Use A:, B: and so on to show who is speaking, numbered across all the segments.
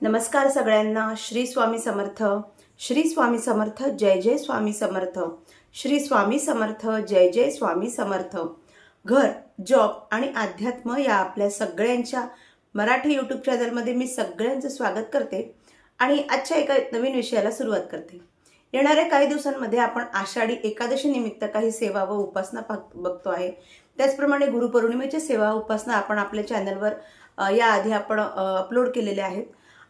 A: नमस्कार सगळ्यांना. श्री स्वामी समर्थ. श्री स्वामी समर्थ जय जय स्वामी समर्थ. श्री स्वामी समर्थ जय जय स्वामी समर्थ. घर जॉब आणि अध्यात्म या आपल्या सगळ्यांच्या मराठी यूट्यूब चॅनलमध्ये मी सगळ्यांचं स्वागत करते आणि आजच्या एका नवीन विषयाला सुरुवात करते. येणाऱ्या काही दिवसांमध्ये आपण आषाढी एकादशी निमित्त काही सेवा व उपासना बघतो आहे. त्याचप्रमाणे गुरुपौर्णिमेच्या सेवा उपासना आपण आपल्या चॅनलवर याआधी आपण अपलोड केलेल्या आहेत.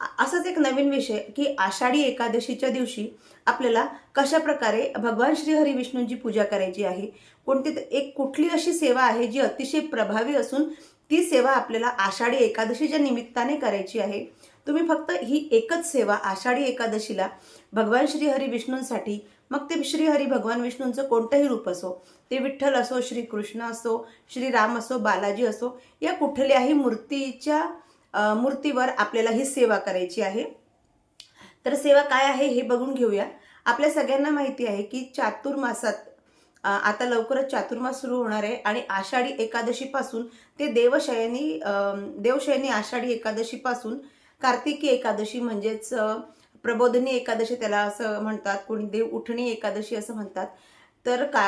A: असंच असाच एक नवीन विषय की आषाढी एकादशीच्या दिवशी आपल्याला कशा प्रकारे भगवान श्री हरी विष्णूंची पूजा करायची आहे कोणती एक कुठली अशी सेवा आहे जी अतिशय प्रभावी असून ती सेवा आपल्याला आषाढी एकादशीच्या निमित्ताने करायची आहे. तुम्ही फक्त ही एकच सेवा आषाढी एकादशीला भगवान श्री हरी विष्णूंसाठी मग ते श्री हरी भगवान विष्णूंचं कोणतंही रूप असो ते विठ्ठल असो श्रीकृष्ण असो श्रीराम असो बालाजी असो या कुठल्याही मूर्तीच्या मूर्तीवर आपल्याला ही सेवा करायची आहे. तर सेवा काय आहे हे बघून घेऊया. आपल्या सगळ्यांना माहिती आहे की चातुर्मासात आता लवकरच चातुर्मास सुरू होणार आहे आणि आषाढी एकादशीपासून ते देवशयनी देवशयनी आषाढी एकादशीपासून कार्तिकी एकादशी म्हणजेच प्रबोधनी एकादशी त्याला असं म्हणतात कोणी देव उठणी एकादशी असं म्हणतात. तर का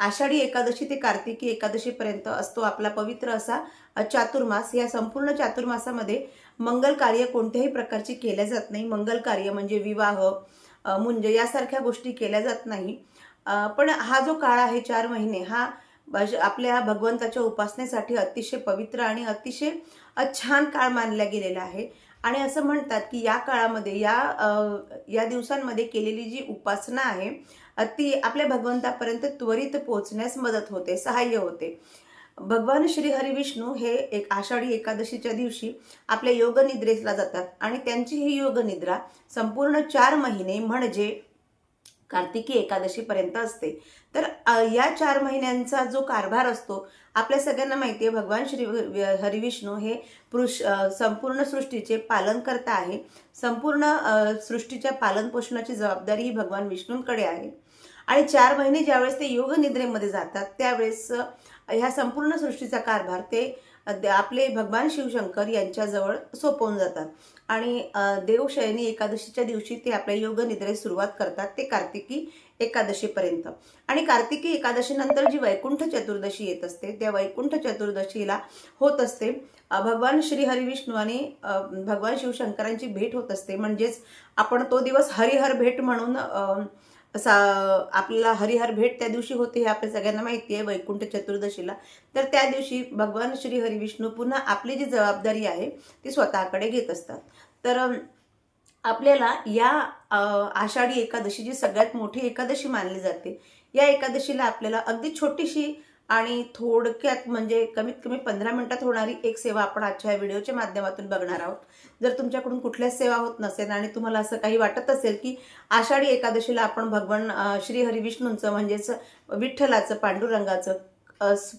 A: आषाढी एकादशी ते कार्तिकी एकादशीपर्यंत असतो आपला पवित्र असा चातुर्मास. या संपूर्ण चातुर्मासामध्ये मंगल कार्य कोणत्याही प्रकारची केल्या जात नाही. मंगल कार्य म्हणजे विवाह मुंज यासारख्या गोष्टी केल्या जात नाही. पण हा जो काळ आहे चार महिने हा आपल्या भगवंताच्या उपासनेसाठी अतिशय पवित्र आणि अतिशय अ, छान काळ मानला गेलेला आहे. आणि असं म्हणतात की या काळामध्ये या या दिवसांमध्ये केलेली जी उपासना आहे ती आपल्या भगवंतापर्यंत त्वरित पोहोचण्यास मदत होते सहाय्य होते. भगवान श्री हरिविष्णू हे एक आषाढी एकादशीच्या दिवशी आपल्या योगनिद्रेला जातात आणि त्यांची ही योगनिद्रा संपूर्ण चार महिने म्हणजे कार्तिकी एकादशीपर्यंत असते. तर या चार महिन्यांचा जो कारभार असतो आपल्या सगळ्यांना माहिती आहे भगवान श्री हरिविष्णू हे पुरुष संपूर्ण सृष्टीचे पालनकर्ता आहे. संपूर्ण सृष्टीच्या पालनपोषणाची जबाबदारी ही भगवान विष्णूंकडे आहे. आणि चार महिने ज्यावेळेस ते योग निद्रेमध्ये जातात त्यावेळेस ह्या संपूर्ण सृष्टीचा कारभार ते आपले भगवान शिवशंकर यांच्याजवळ सोपवून जातात. आणि देवशयनी एकादशीच्या दिवशी ते आपल्या योगनिद्रेस सुरुवात करतात ते कार्तिकी एकादशीपर्यंत. आणि कार्तिकी एकादशीनंतर जी वैकुंठ चतुर्दशी येत असते त्या वैकुंठ चतुर्दशीला होत असते भगवान श्री हरिविष्णू आणि भगवान शिवशंकरांची भेट होत असते. म्हणजेच आपण तो दिवस हरिहर भेट म्हणून असा आपल्याला हरिहर भेट त्या दिवशी होते हे आपल्या सगळ्यांना माहिती आहे वैकुंठ चतुर्दशीला. तर त्या दिवशी भगवान श्री हरिविष्णू पुन्हा आपली जी जबाबदारी आहे ती स्वतःकडे घेत असतात. तर आपल्याला या आषाढी एकादशी जी सगळ्यात मोठी एकादशी मानली जाते या एकादशीला आपल्याला अगदी छोटीशी आणि थोडक्यात म्हणजे कमीत कमी पंधरा मिनिटात होणारी एक सेवा आपण आजच्या या व्हिडिओच्या माध्यमातून बघणार आहोत. जर तुमच्याकडून कुठल्याच सेवा होत नसेल आणि तुम्हाला असं काही वाटत असेल की आषाढी एकादशीला आपण भगवान श्री हरिविष्णूंचं म्हणजेच विठ्ठलाचं पांडुरंगाचं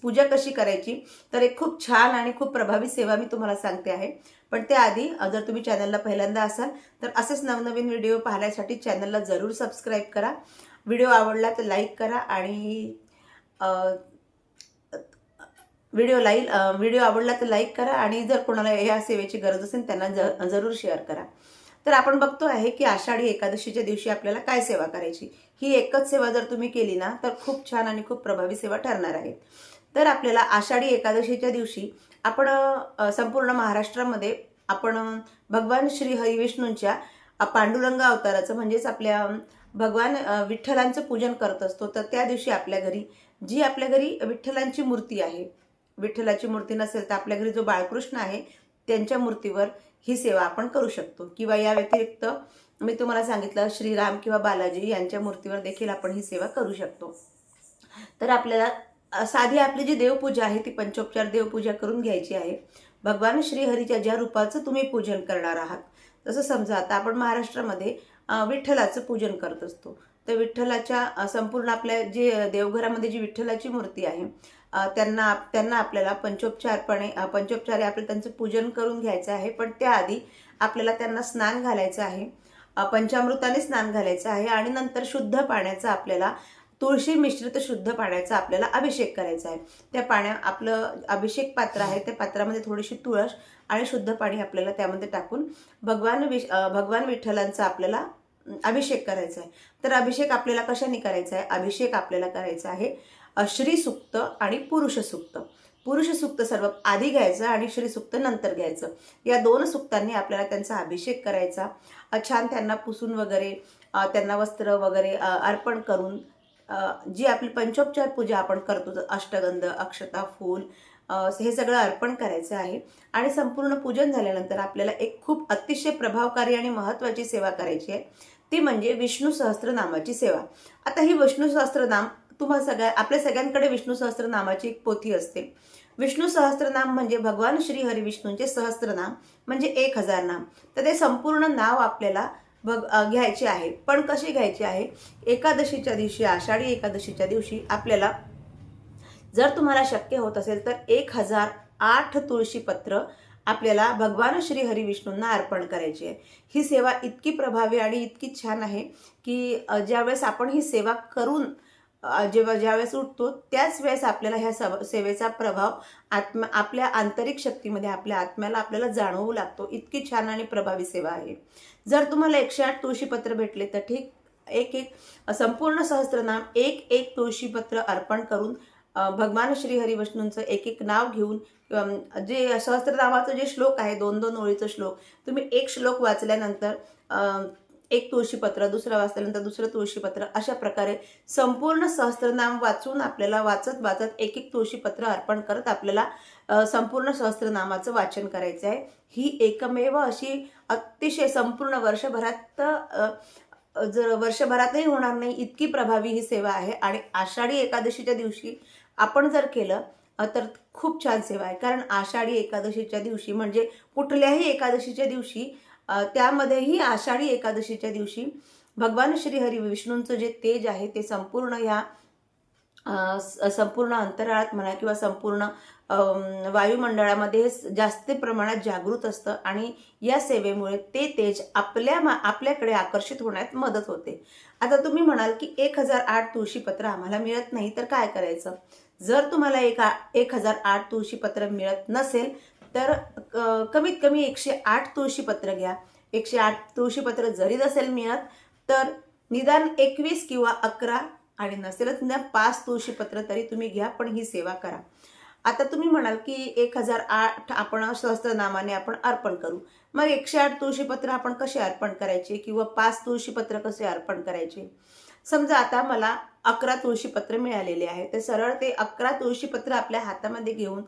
A: पूजा कशी करायची तर एक खूप छान आणि खूप प्रभावी सेवा मी तुम्हाला सांगते आहे. पण त्याआधी जर तुम्ही चॅनलला पहिल्यांदा असाल तर असेच नवनवीन व्हिडिओ पाहण्यासाठी चॅनलला जरूर सबस्क्राईब करा. व्हिडिओ आवडला तर लाईक करा आणि व्हिडिओ लाईल व्हिडिओ आवडला तर लाईक करा आणि जर कोणाला या सेवेची गरज असेल त्यांना ज जरूर शेअर करा. तर आपण बघतो आहे की आषाढी एकादशीच्या दिवशी आपल्याला काय सेवा करायची? ही एकच सेवा जर तुम्ही केली ना तर खूप छान आणि खूप प्रभावी सेवा ठरणार आहे. तर आपल्याला आषाढी एकादशीच्या दिवशी आपण संपूर्ण महाराष्ट्रामध्ये आपण भगवान श्री हरिविष्णूंच्या पांडुरंग अवताराचं म्हणजेच आपल्या भगवान विठ्ठलांचं पूजन करत असतो. तर त्या दिवशी आपल्या घरी जी आपल्या घरी विठ्ठलांची मूर्ती आहे विठ्ठलाची मूर्ती नसेल तर आपल्या घरी जो बाळकृष्ण आहे त्यांच्या मूर्तीवर ही सेवा आपण करू शकतो. किंवा या व्यतिरिक्त मी तुम्हाला सांगितलं श्रीराम किंवा बालाजी यांच्या मूर्तीवर देखील आपण ही सेवा करू शकतो. तर आपल्याला साधी आपली जी देवपूजा आहे ती पंचोपचार देवपूजा करून घ्यायची आहे. भगवान श्रीहरीच्या ज्या रूपाचं तुम्ही पूजन करणार आहात तसं समजा आता आपण महाराष्ट्रामध्ये विठ्ठलाचं पूजन करत असतो. तर विठ्ठलाच्या संपूर्ण आपल्या जे देवघरामध्ये जी विठ्ठलाची मूर्ती आहे त्यांना त्यांना आपल्याला पंचोपचारपणे पंचोपचारे आपलं त्यांचं पूजन करून घ्यायचं आहे पण त्याआधी आपल्याला त्यांना स्नान घालायचं आहे पंचामृताने स्नान घालायचं आहे आणि नंतर शुद्ध पाण्याचा आपल्याला तुळशी मिश्रित शुद्ध पाण्याचा आपल्याला अभिषेक करायचा आहे. त्या पाण्या आपलं अभिषेक पात्र आहे त्या पात्रामध्ये थोडीशी तुळस आणि शुद्ध पाणी आपल्याला त्यामध्ये टाकून भगवान विश भगवान विठ्ठलांचा आपल्याला अभिषेक करायचा आहे तर अभिषेक आपल्याला कशाने करायचा आहे अभिषेक आपल्याला करायचा आहे श्रीसुक्त आणि पुरुष सुक्त. पुरुष सुक्त सर्व आधी घ्यायचं आणि श्रीसुक्त नंतर घ्यायचं. या दोन सुक्तांनी आपल्याला त्यांचा अभिषेक करायचा. छान त्यांना पुसून वगैरे त्यांना वस्त्र वगैरे अर्पण करून जी आपली पंचोपचार पूजा आपण करतो अष्टगंध अक्षता फूल हे सगळं अर्पण करायचं आहे. आणि संपूर्ण पूजन झाल्यानंतर आपल्याला एक खूप अतिशय प्रभावकारी आणि महत्त्वाची सेवा करायची आहे. ती म्हणजे विष्णू सहस्त्रनामाची सेवा. आता ही विष्णू सहस्त्रनाम तुम्हा सगळ्या आपल्या सगळ्यांकडे विष्णू सहस्त्रनामाची एक पोथी असते. विष्णू सहस्त्रनाम म्हणजे भगवान श्री हरिविष्णूंचे सहस्त्रनाम म्हणजे एक हजार नाम. तर ते संपूर्ण नाव आपल्याला बघ घ्यायचे आहे. पण कसे घ्यायचे आहे? एकादशीच्या दिवशी आषाढी एकादशीच्या दिवशी आपल्याला जर तुम्हाला शक्य होत असेल तर एक हजार आठ तुळशीपत्र आपल्याला भगवान श्री हरिविष्णूंना अर्पण करायची आहे. ही सेवा इतकी प्रभावी आणि इतकी छान आहे की ज्यावेळेस आपण ही सेवा करून जेव्हा ज्यावेळेस उठतो त्याच वेळेस आपल्याला ह्या सव सेवेचा प्रभाव आत्मा आपल्या आंतरिक शक्तीमध्ये आपल्या आत्म्याला आपल्याला जाणवू लागतो. इतकी छान आणि प्रभावी सेवा आहे. जर तुम्हाला एकशे आठ तुळशीपत्र भेटले तर ठीक एक एक संपूर्ण सहस्त्रनाम एक एक तुळशीपत्र अर्पण करून भगवान श्री हरिविष्णूंचं एक एक नाव घेऊन जे सहस्त्रनामाचं जे श्लोक आहे दोन दोन ओळीचं श्लोक तुम्ही एक श्लोक वाचल्यानंतर एक तुळशीपत्र दुसरं वाचल्यानंतर दुसरं तुळशीपत्र अशा प्रकारे संपूर्ण सहस्त्रनाम वाचून आपल्याला वाचत वाचत एक एक तुळशीपत्र अर्पण करत आपल्याला संपूर्ण सहस्त्रनामाचं वाचन करायचं आहे. ही एकमेव अशी अतिशय संपूर्ण वर्षभरात जर वर्षभरातही होणार नाही इतकी प्रभावी ही सेवा आहे. आणि आषाढी एकादशीच्या दिवशी आपण जर केलं तर खूप छान सेवा आहे. कारण आषाढी एकादशीच्या दिवशी म्हणजे कुठल्याही एकादशीच्या दिवशी त्यामध्येही आषाढी एकादशीच्या दिवशी भगवान श्री हरी विष्णूंचं जे तेज आहे ते संपूर्ण ह्या संपूर्ण अंतराळात म्हणा किंवा संपूर्ण वायुमंडळामध्ये जास्त प्रमाणात जागृत असतं आणि या सेवेमुळे ते तेज आपल्या मा आपल्याकडे आकर्षित होण्यात मदत होते. आता तुम्ही म्हणाल की एक हजार आठ तुळशीपत्र आम्हाला मिळत नाही तर काय करायचं? जर तुम्हाला एक एक हजार आठ तुळशीपत्र मिळत नसेल तर कमीत कमी एकशे आठ तुळशीपत्र घ्या. एकशे आठ तुळशीपत्र जरी नसेल मिळत तर निदान एकवीस किंवा अकरा आणि नसेलच निदान पाच तुळशीपत्र तरी तुम्ही घ्या पण ही सेवा करा. आता तुम्ही म्हणाल की एक हजार आठ आपण सहस्त्रनामाने आपण अर्पण करू. मग एकशे आठ तुळशीपत्र आपण कसे अर्पण करायचे? किंवा पाच तुळशीपत्र कसे अर्पण करायचे? समजा आता मला अकरा तुळशीपत्र मिळालेले आहे. तर सरळ ते अकरा तुळशीपत्र आपल्या हातामध्ये घेऊन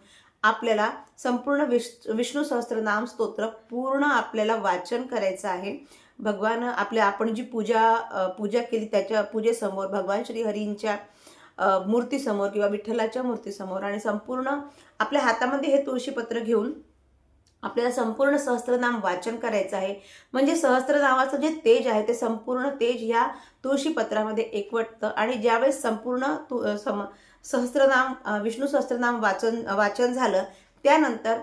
A: आपल्याला संपूर्ण विश विष्णू सहस्त्रनाम स्तोत्र पूर्ण आपल्याला वाचन करायचं आहे. भगवान आपल्या आपण जी पूजा पूजा केली त्याच्या पूजेसमोर भगवान श्री हरींच्या मूर्तीसमोर किंवा विठ्ठलाच्या मूर्तीसमोर आणि संपूर्ण आपल्या हातामध्ये हे तुळशीपत्र घेऊन आपल्याला संपूर्ण सहस्त्रनाम वाचन करायचं आहे. म्हणजे सहस्त्रनामाचं जे तेज आहे ते संपूर्ण तेज ह्या तुळशीपत्रामध्ये एकवटतं. आणि ज्यावेळेस संपूर्ण तु सम सहस्त्रनाम विष्णू सहस्त्रनाम वाचन वाचन झालं त्यानंतर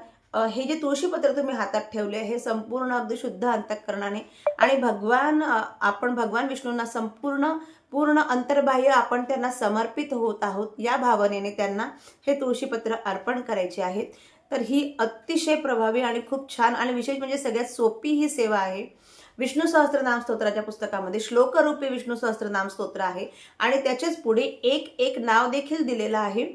A: हे जे तुळशीपत्र तुम्ही हातात ठेवले हे संपूर्ण अगदी शुद्ध अंतःकरणाने आणि भगवान आपण भगवान विष्णूंना संपूर्ण पूर्ण अंतर्बाह्य आपण त्यांना समर्पित होत आहोत या भावनेने त्यांना हे तुळशीपत्र अर्पण करायचे आहेत. तर ही अतिशय प्रभावी आणि खूप छान आणि विशेष म्हणजे सगळ्यात सोपी ही सेवा आहे. विष्णू सहस्त्रनाम स्तोत्राच्या पुस्तकामध्ये श्लोकरूपी विष्णू सहस्त्रनाम स्तोत्र आहे आणि त्याच्याच पुढे एक एक नाव देखील दिलेलं आहे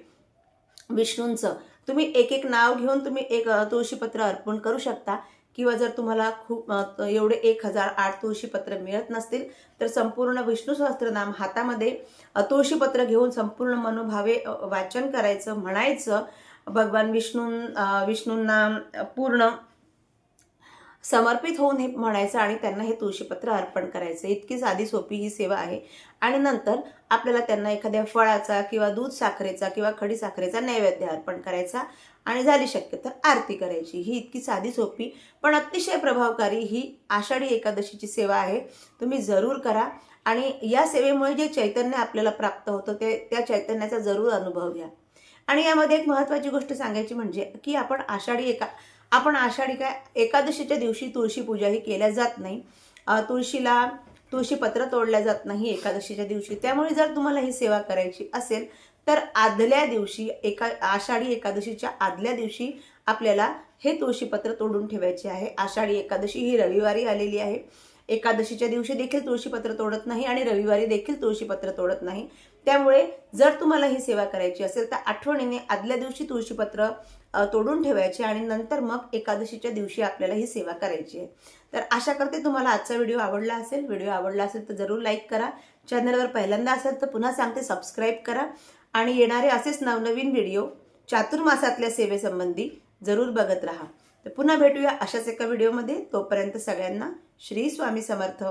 A: विष्णूंचं. तुम्ही एक एक नाव घेऊन तुम्ही एक अ, तुळशीपत्र अर्पण करू शकता किंवा जर तुम्हाला खूप एवढे एक हजार आठ तुळशीपत्र मिळत नसतील तर संपूर्ण विष्णू सहस्त्रनाम हातामध्ये तुळशीपत्र घेऊन संपूर्ण मनोभावे वाचन करायचं म्हणायचं भगवान विष्णू विष्णूंना पूर्ण समर्पित होऊन हे म्हणायचं आणि त्यांना हे तुळशीपत्र अर्पण करायचं. इतकी साधी सोपी ही सेवा आहे. आणि नंतर आपल्याला त्यांना एखाद्या फळाचा किंवा दूध साखरेचा किंवा खडी साखरेचा नैवेद्य अर्पण करायचा आणि झाली शक्य तर आरती करायची. ही इतकी साधी सोपी पण अतिशय प्रभावकारी ही आषाढी एकादशीची सेवा आहे. तुम्ही जरूर करा आणि या सेवेमुळे जे चैतन्य आपल्याला प्राप्त होतं ते त्या चैतन्याचा जरूर अनुभव घ्या. आणि यामध्ये एक महत्त्वाची गोष्ट सांगायची म्हणजे की आपण आषाढी एका आपण आषाढी काय एकादशीच्या दिवशी तुळशी पूजा ही केल्या जात नाही. तुळशीला तुळशीपत्र तोडल्या जात नाही एकादशीच्या दिवशी. त्यामुळे जर तुम्हाला ही सेवा करायची असेल तर आदल्या दिवशी एका आषाढी एकादशीच्या आदल्या दिवशी आपल्याला हे तुळशीपत्र तोडून ठेवायचे आहे. आषाढी एकादशी ही रविवारी आलेली आहे. एकादशीच्या दिवशी देखील तुळशीपत्र तोडत नाही आणि रविवारी देखील तुळशीपत्र तोडत नाही. त्यामुळे जर तुम्हाला ही सेवा करायची असेल तर आठवणीने आदल्या दिवशी तुळशीपत्र तोडून ठेवायचे आणि नंतर मग एकादशीच्या दिवशी आपल्याला ही सेवा करायची आहे. तर आशा करते तुम्हाला आजचा व्हिडिओ आवडला असेल. व्हिडिओ आवडला असेल तर जरूर लाईक करा. चॅनलवर पहिल्यांदा असेल तर पुन्हा सांगते सबस्क्राईब करा. आणि येणारे असेच नवनवीन व्हिडिओ चातुर्मासातल्या सेवेसंबंधी जरूर बघत राहा. तर पुन्हा भेटूया अशाच एका व्हिडिओमध्ये. तोपर्यंत सगळ्यांना श्री स्वामी समर्थ.